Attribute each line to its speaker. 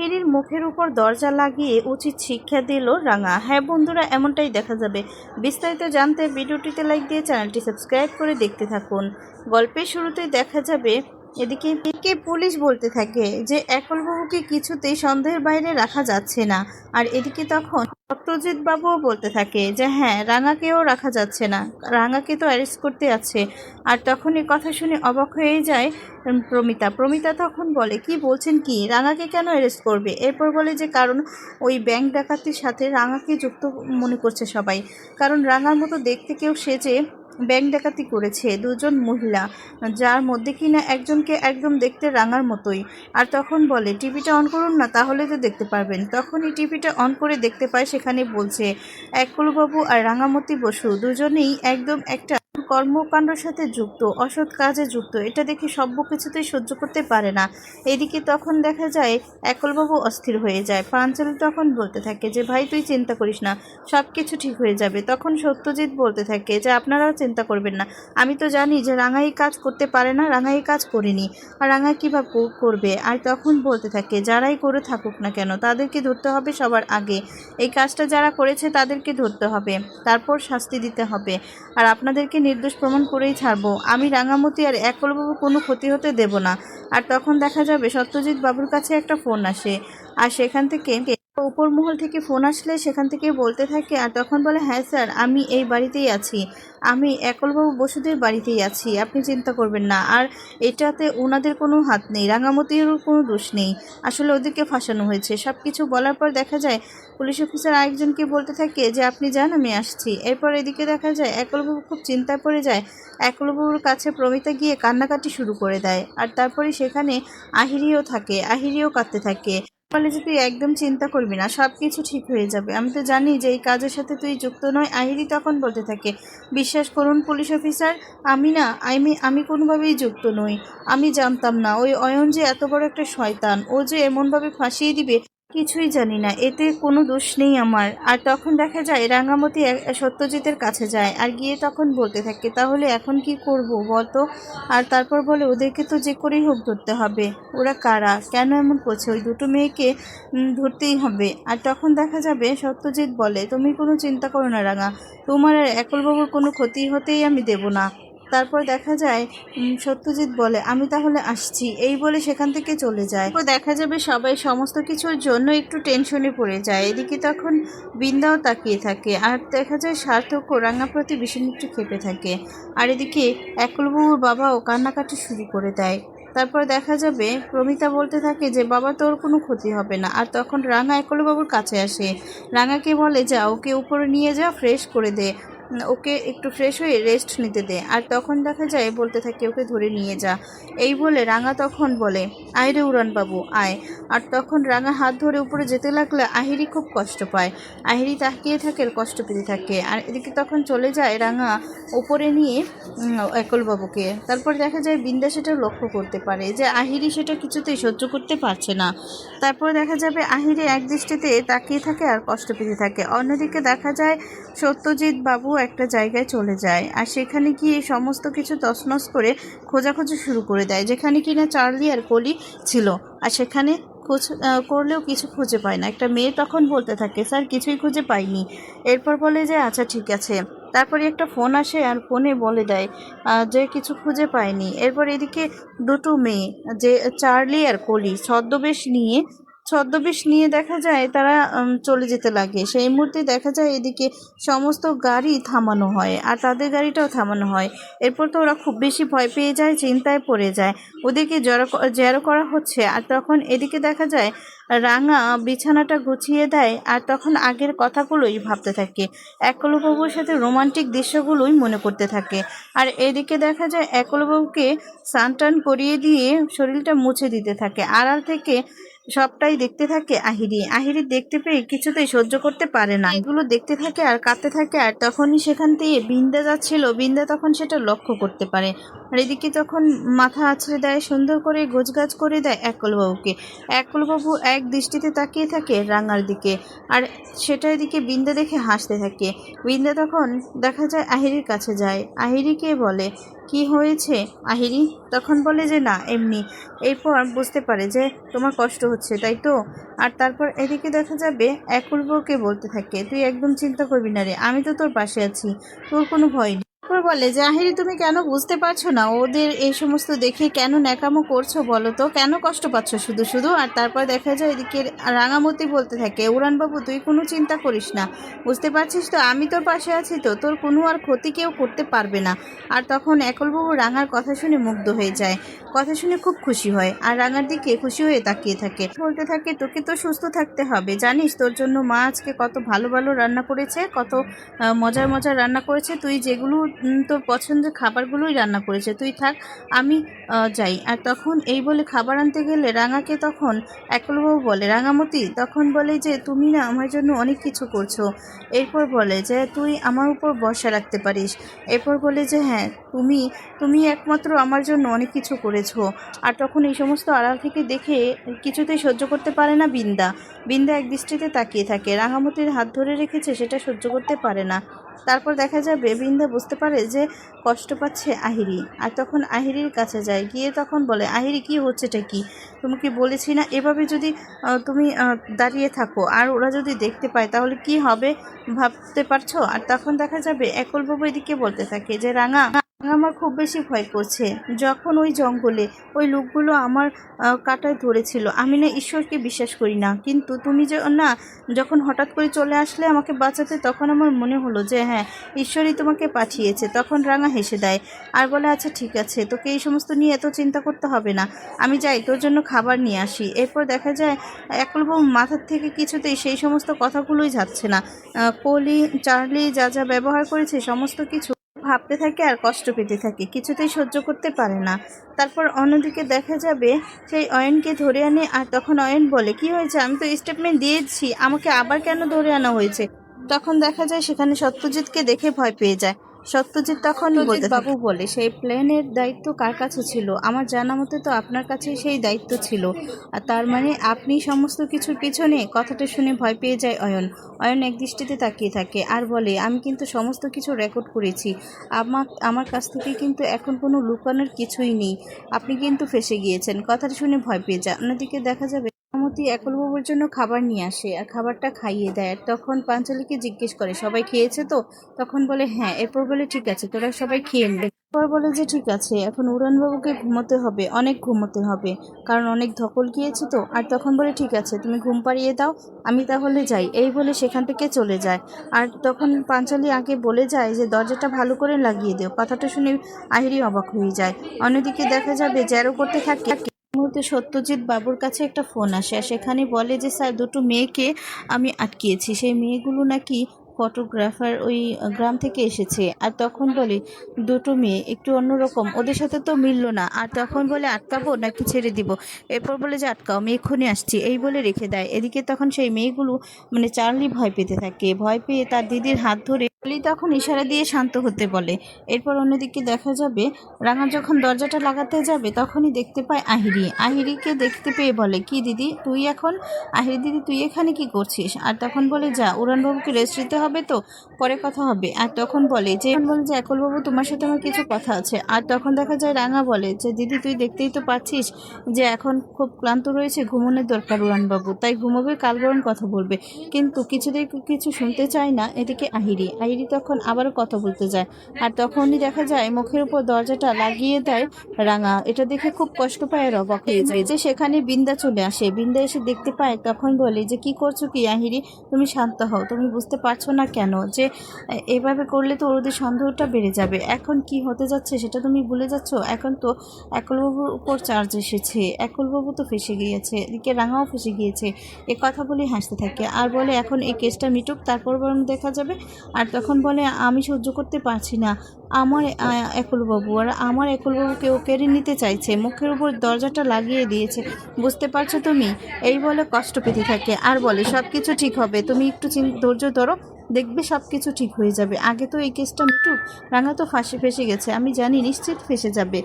Speaker 1: হিরির মুখের উপর দরজা লাগিয়ে উচিত শিক্ষা দিল রাঙা। হ্যাঁ বন্ধুরা, এমনটাই দেখা যাবে। বিস্তারিত জানতে ভিডিওটিতে লাইক দিয়ে চ্যানেলটি সাবস্ক্রাইব করে দেখতে থাকুন। গল্পের শুরুতেই দেখা যাবে এদিকে এদিকে পুলিশ বলতে থাকে যে একলবাবুকে কিছুতেই সন্দেহের বাইরে রাখা যাচ্ছে না। আর এদিকে তখন সত্যজিৎ বাবুও বলতে থাকে যে হ্যাঁ রাঙাকেও রাখা যাচ্ছে না। রাঙাকে তো অ্যারেস্ট করতে আছে। আর তখন এই কথা শুনে অবাক হয়ে যায় প্রমিতা। প্রমিতা তখন বলে, কি বলছেন কি? রাঙাকে কেন অ্যারেস্ট করবে? এরপর বলে যে, কারণ ওই ব্যাংক ডাকাতির সাথে রাঙাকে যুক্ত মনে করছে সবাই। কারণ রাঙার মতো দেখতে কেউ সেজে ব্যাংক ডাকাতি করেছে দুজন মহিলা, যার মধ্যে কিনা একজনকে একদম দেখতে রাঙার মতোই। আর তখন বলে, টিভিটা অন করুন না, তাহলে তো দেখতে পারবেন। তখনই টিভিটা অন করে দেখতে পায়, সেখানে বলছে, একলবাবু আর রাঙামতি বসু, দুজনেই একদম একটা কর্মকাণ্ডের সাথে যুক্ত, অসৎ কাজে যুক্ত, এটা দেখে সভ্য কিছুতেই সহ্য করতে পারে না। এদিকে তখন দেখা যায়, একলবাবু অস্থির হয়ে যায়। পাঞ্চালি তখন বলতে থাকে যে, ভাই, তুই চিন্তা করিস না সব কিছু ঠিক হয়ে যাবে। তখন সত্যজিৎ বলতে থাকে যে, আপনারাও চিন্তা করবেন না। আমি তো জানি যে, রাঙাই কাজ করতে পারে না, রাঙাই কাজ করেনি। আর রাঙা কীভাবে করবে? আর তখন বলতে থাকে, যারাই করে থাকুক না কেন, তাদেরকে ধরতে হবে সবার আগে। এই কাজটা যারা করেছে, তাদেরকে ধরতে হবে। তারপর শাস্তি দিতে হবে। আর আপনাদেরকে নির্দোষ প্রমাণ করেই ছাড়ব। আমি রাঙামতি আর একলবাবু কোনো ক্ষতি হতে দেব না। আর তখন দেখা যাবে সত্যজিৎ বাবুর কাছে একটা ফোন আসে। আর সেখান থেকে উপর মহল থেকে ফোন আসলে সেখান থেকে বলতে থাকে আর তখন বলে হ্যাঁ স্যার, আমি এই বাড়িতেই আছি। আমি একলবাবু বসুদের বাড়িতেই আছি। আপনি চিন্তা করবেন না। আর এটাতে ওনাদের কোনো হাত নেই, রাঙামতিরও কোনো দোষ নেই। আসলে ওদেরকে ফাঁসানো হয়েছে। সব কিছু বলার পর দেখা যায়, পুলিশ অফিসার আরেকজনকে বলতে থাকে যে, আপনি যান, আমি আসছি। এরপর এদিকে দেখা যায়, একলবাবু খুব চিন্তায় পড়ে যায়। একলবাবুর কাছে প্রমিতা গিয়ে কান্নাকাটি শুরু করে দেয়। আর তারপরে সেখানে আহিরিও থাকে, আহিরিও কাঁদতে থাকে। যে তুই একদম চিন্তা করবি না সব কিছু ঠিক হয়ে যাবে। আমি তো জানি যে এই কাজের সাথে তুই যুক্ত নয় আহিরি তখন বলতে থাকে। বিশ্বাস করুন পুলিশ অফিসার, আমি না আমি আমি কোনোভাবেই যুক্ত নই। আমি জানতাম না, ওই অয়ন যে এত বড় একটা শয়তান, ও যে এমনভাবে ফাঁসিয়ে দিবে কিছুই জানি না, এতে কোনো দোষ নেই আমার। আর তখন দেখা যায়, রাঙামতি সত্যজিতের কাছে যায়, আর গিয়ে তখন বলতে থাকে, তাহলে এখন কি করব বলতো? আর তারপর বলে, ওদেরকে তো যে করেই হোক ধরতে হবে। ওরা কারা? কেন এমন করছে? ওই দুটো মেয়েকে ধরতেই হবে। আর তখন দেখা যাবে, সত্যজিৎ বলে, তুমি কোনো চিন্তা করো না, রাঙা। তোমার আর একলবাবুর কোনো ক্ষতি হতেই আমি দেব না। তারপর দেখা যায় সত্যজিৎ বলে, আমি তাহলে আসছি। এই বলে সেখান থেকে চলে যায়। তারপর দেখা যাবে সবাই সমস্ত কিছুর জন্য একটু টেনশনে পড়ে যায়। এদিকে তখন বৃন্দাও তাকিয়ে থাকে। আর দেখা যায় সার্থক ও রাঙা প্রতি ভীষণ একটু খেপে থাকে। আর এদিকে একলবাবুর বাবাও কান্নাকাটি শুরু করে দেয়। তারপর দেখা যাবে প্রমিতা বলতে থাকে যে, বাবা, তোর কোনো ক্ষতি হবে না। আর তখন রাঙা একলবাবুর কাছে আসে। রাঙাকে বলে যা ওকে উপরে নিয়ে যা ফ্রেশ করে দে। ওকে একটু ফ্রেশ হয়ে রেস্ট নিতে দে। আর তখন দেখা যায় বলতে থাকে, ওকে ধরে নিয়ে যা। এই বলে রাঙা তখন বলে, আয় রে উড়ান বাবু আয়। আর তখন রাঙা হাত ধরে উপরে যেতে লাগলে আহিরি খুব কষ্ট পায়। আহিরি তাকিয়ে থাকে, কষ্ট পেতে থাকে। আর এদিকে তখন চলে যায় রাঙা উপরে নিয়ে একলবাবুকে। তারপর দেখা যায় বিন্দা সেটা লক্ষ্য করতে পারে যে আহিরি সেটা কিছুতেই সহ্য করতে পারছে না। তারপর দেখা যাবে আহিরি এক দৃষ্টিতে তাকিয়ে থাকে আর কষ্ট পেতে থাকে। অন্যদিকে দেখা যায় সত্যজিৎ বাবু একটা জায়গায় চলে যায় আর সেখানে গিয়ে সমস্ত কিছু তছনছ করে খোঁজাখোঁজি শুরু করে দেয়, যেখানে কিনা চার্লি আর কলি ছিল। আর সেখানে খোঁজ করলেও কিছু খুঁজে পায় না। একটা মেয়ে তখন বলতে থাকে, স্যার, কিছুই খুঁজে পাইনি। এরপর বলে যে আচ্ছা ঠিক আছে। তারপরে একটা ফোন আসে আর ফোনে বলে দেয় যে কিছু খুঁজে পায়নি এরপর এদিকে দুটো মেয়ে, যে চার্লি আর কলি, ছদ্মবেশ নিয়ে ছদ্মবেশ নিয়ে দেখা যায় তারা চলে যেতে লাগে। সেই মুহূর্তে দেখা যায় এদিকে সমস্ত গাড়ি থামানো হয় আর তাদের গাড়িটাও থামানো হয়। এরপর তো ওরা খুব বেশি ভয় পেয়ে যায়, চিন্তায় পড়ে যায়। ওদেরকে জড়ো জেরো করা হচ্ছে আর তখন এদিকে দেখা যায় রাঙা বিছানাটা গুছিয়ে দেয় আর তখন আগের কথাগুলোই ভাবতে থাকে। একলবাবুর সাথে রোমান্টিক দৃশ্যগুলোই মনে করতে থাকে। আর এদিকে দেখা যায় একলবাবুকে সানটান করিয়ে দিয়ে শরীরটা মুছে দিতে থাকে। আড়াল থেকে সবটাই দেখতে থাকে আহিরি। আহিরি দেখতে পেয়ে কিছুতেই সহ্য করতে পারে না। এগুলো দেখতে থাকে আর কাঁদতে থাকে আর তখনই সেখান থেকে বিন্দা যাচ্ছিল। বিন্দা তখন সেটা লক্ষ্য করতে পারে। আর এদিকে তখন মাথা আছড়ে দেয়, সুন্দর করে গোছগাছ করে দেয় একলবাবুকে। একলবাবু এক দৃষ্টিতে তাকিয়ে থাকে রাঙার দিকে। আর সেটা এদিকে বিন্দা দেখে হাসতে থাকে। বিন্দা তখন দেখা যায় আহিরির কাছে যায়। আহিরিকে বলে কি হয়েছে? আহিরি তখন বলে যে, না, এমনি। এরপর বুঝতে পারে যে, তোমার কষ্ট হচ্ছে, তাই তো? আর তারপর এদিকে দেখা যাবে, একুল বলতে থাকে, তুই একদম চিন্তা করবি না রে, আমি তো তোর পাশে আছি, তোর কোনো ভয় নেই। তারপর বলে যে আহিরি তুমি কেন বুঝতে পারছ না? ওদের এই সমস্ত দেখে কেন ন্যাকামো করছ বলো তো? কেন কষ্ট পাচ্ছ শুধু শুধু? আর তারপর দেখা যায় এদিকে রাঙামতি বলতে থাকে, উড়ানবাবু, তুই কোনো চিন্তা করিস না। বুঝতে পারছিস তো? আমি তোর পাশে আছি তো। তোর কোনো আর ক্ষতি কেউ করতে পারবে না। আর তখন একলবাবু রাঙার কথা শুনে মুগ্ধ হয়ে যায়। কথা শুনে খুব খুশি হয়। আর রাঙার দিকে খুশি হয়ে তাকিয়ে থাকে। বলতে থাকে, তোকে তো সুস্থ থাকতে হবে। জানিস, তোর জন্য মা আজকে কত ভালো ভালো রান্না করেছে, কত মজার মজার রান্না করেছে। তুই যেগুলো তোর পছন্দের খাবারগুলোই রান্না করেছে। তুই থাক, আমি যাই। আর তখন এই বলে খাবার আনতে গেলে রাঙাকে তখন একলবাবু বলে, রাঙামতি, তখন বলে যে, তুমি না আমার জন্য অনেক কিছু করছ। এরপর বলে যে, তুই আমার উপর ভরসা রাখতে পারিস। এরপর বলে যে হ্যাঁ তুমি তুমি একমাত্র আমার জন্য অনেক কিছু করেছ। আর তখন এই সমস্ত আড়াল থেকে দেখে কিছুতেই সহ্য করতে পারে না বিন্দা। বিন্দা এক দৃষ্টিতে তাকিয়ে থাকে। রাঙামতির হাত ধরে রেখেছে, সেটা সহ্য করতে পারে না। তারপর দেখা যাবে, বৃন্দা বুঝতে পারে যে কষ্ট পাচ্ছে আহিরি। আর তখন আহিরির কাছে যায়। গিয়ে তখন বলে, আহিরি, কি হচ্ছেটা কি? তোমাকে বলেছি না? এভাবে যদি তুমি দাঁড়িয়ে থাকো, আর ওরা যদি দেখতে পায়, তাহলে কি হবে? ভাবতে পারছ? আর তখন দেখা যাবে একলবাবু এদিকে বলতে থাকে যে, রাঙা আমার খুব বেশি ভয় করছে। যখন ওই জঙ্গলে ওই লোকগুলো আমার কাটায় ধরেছিল, আমি না ঈশ্বরকে বিশ্বাস করি না। কিন্তু তুমি যে, না, যখন হঠাৎ করে চলে আসলে আমাকে বাঁচাতে, তখন আমার মনে হলো যে হ্যাঁ ঈশ্বরই তোমাকে পাঠিয়েছে। তখন রাঙা হেসে দেয়, আর বলে আচ্ছা ঠিক আছে, তোকে এই সমস্ত নিয়ে এত চিন্তা করতে হবে না। আমি যাই, তোর জন্য খাবার নিয়ে আসি। এরপর দেখা যায় একলবাবু মাথার থেকে কিছুতেই সেই সমস্ত কথাগুলোই যাচ্ছে না। কলি, চার্লি যা যা ব্যবহার করেছে, সমস্ত কিছু ভাবতে থাকে আর কষ্ট পেতে থাকে, কিছুতেই সহ্য করতে পারে না। তারপর অন্যদিকে দেখা যাবে, সেই অয়নকে ধরে আনে আর তখন অয়ন বলে, কি হয়েছে? আমি তো স্টেটমেন্ট দিয়েছি, আমাকে আবার কেন ধরে আনা হয়েছে? তখন দেখা যায় সেখানে সত্যজিৎকে দেখে ভয় পেয়ে যায়। সত্যজিৎ তখন বলতে বাবু বলে সেই প্লেনের দায়িত্ব কার কাছে ছিল? আমার জানা মতে তো আপনার কাছেই সেই দায়িত্ব ছিল। আর তার মানে আপনি সমস্ত কিছুর পিছনে কথাটা শুনে ভয় পেয়ে যায় অয়ন। অয়ন এক দৃষ্টিতে তাকিয়ে থাকে আর বলে আমি কিন্তু সমস্ত কিছু রেকর্ড করেছি। আমার আমার কাছ থেকে কিন্তু এখন কোনো লুকানোর কিছুই নেই। আপনি কিন্তু ফেসে গিয়েছেন। কথাটা শুনে ভয় পেয়ে যায় অন্যদিকে দেখা যাবে মতি একলবাবুর জন্য খাবার নিয়ে আসে আর খাবারটা খাইয়ে দেয়। তখন পাঞ্চালীকে জিজ্ঞেস করে, সবাই খেয়েছে তো? তখন বলে হ্যাঁ। এরপর বলে, ঠিক আছে, তোরা সবাই খেয়ে নেবে এরপর বলে যে, ঠিক আছে, এখন উড়ানবাবুকে ঘুমোতে হবে, অনেক ঘুমোতে হবে, কারণ অনেক ধকল গিয়েছে তো। আর তখন বলে, ঠিক আছে, তুমি ঘুম পাড়িয়ে দাও, আমি তাহলে যাই। এই বলে সেখান থেকে চলে যায়। আর তখন পাঞ্চালী আগে বলে যায় যে, দরজাটা ভালো করে লাগিয়ে দিও। কথাটা শুনে আহিরি অবাক হয়ে যায়। অন্যদিকে দেখা যাবে, জ্যারো করতে থাকে। মুহূর্তে সত্যজিৎ বাবুর কাছে একটা ফোন আসে আর সেখানে বলে যে, স্যার, দুটো মেয়েকে আমি আটকিয়েছি। সেই মেয়েগুলো নাকি ফটোগ্রাফার ওই গ্রাম থেকে এসেছে। আর তখন বলে, দুটো মেয়ে, একটু অন্যরকম। ওদের সাথে তো মিললো না। আর তখন বলে, আটকাবো নাকি ছেড়ে দিব? এরপর বলে যে, আটকাও, আমি এক্ষুনি আসছি। এই বলে রেখে দেয়। এদিকে তখন সেই মেয়েগুলো মানে চার্লি ভয় পেতে থাকে। ভয় পেয়ে তার দিদির হাত ধরে চার্লি তখন ইশারা দিয়ে শান্ত হতে বলে। এরপর অন্যদিকে দেখা যাবে, রাঙা যখন দরজাটা লাগাতে যাবে, তখনই দেখতে পায় আহিরি। আহিরিকে দেখতে পেয়ে বলে, কি দিদি, তুই এখন? আহিরি দিদি, তুই এখানে কি করছিস? আর তখন বলে, যা, উড়ানবাবুকে রেস্ট দিতে হবে তো? পরে কথা হবে। আর তখন বলে যে বলে যে, একলবাবু, তোমার সাথে আমার কিছু কথা আছে। আর তখন দেখা যায় রাঙা বলে যে, দিদি, তুই দেখতেই তো পাচ্ছিস যে, এখন খুব ক্লান্ত রয়েছে, ঘুমোনোর দরকার উড়ানবাবু তাই ঘুমোবে, কাল বরং কথা বলবে। কিন্তু কিছুতেই কিছু শুনতে চায় না, এদিকে আহিরি। আহিরি তখন আবারও কথা বলতে যায়। আর তখনই দেখা যায়, মুখের উপর দরজাটা লাগিয়ে দেয় রাঙা। এটা দেখে খুব কষ্ট পায় আর অবাক হয়ে যায়। যে, সেখানে বিন্দা চলে আসে। বিন্দা এসে দেখতে পায়, তখন বলে যে, কি করছ কি, আহিরি? তুমি শান্ত হও। তুমি বুঝতে পারছ না কেন? যে এভাবে করলে তো ওদের সন্দেহটা বেড়ে যাবে। এখন কি হতে যাচ্ছে সেটা তুমি ভুলে যাচ্ছ? এখন তো একলবাবুর উপর চার্জ এসেছে। একলবাবু তো ফেসে গিয়েছে। এদিকে রাঙাও ফেসে গিয়েছে। এ কথা বলে হাসতে থাকে। আর বলে, এখন এই কেসটা মিটুক, তারপর বরং দেখা যাবে। আর তখন বলে, আমি সহ্য করতে পারছি না। আমার একলবাবু, আর আমার একলবাবু কেউ কেড়ে নিতে চাইছে। মুখের উপর দরজাটা লাগিয়ে দিয়েছে। বুঝতে পারছ তুমি? এই বলে কষ্ট পেতে থাকে। আর বলে সব কিছু ঠিক হবে। তুমি একটু ধৈর্য ধরো। দেখবে সব কিছু ঠিক হয়ে যাবে। আগে তো এই কেসটা মিটুক। রাঙা তো ফাঁসে ফেসে গেছে। আমি জানি নিশ্চিত ফেসে যাবে।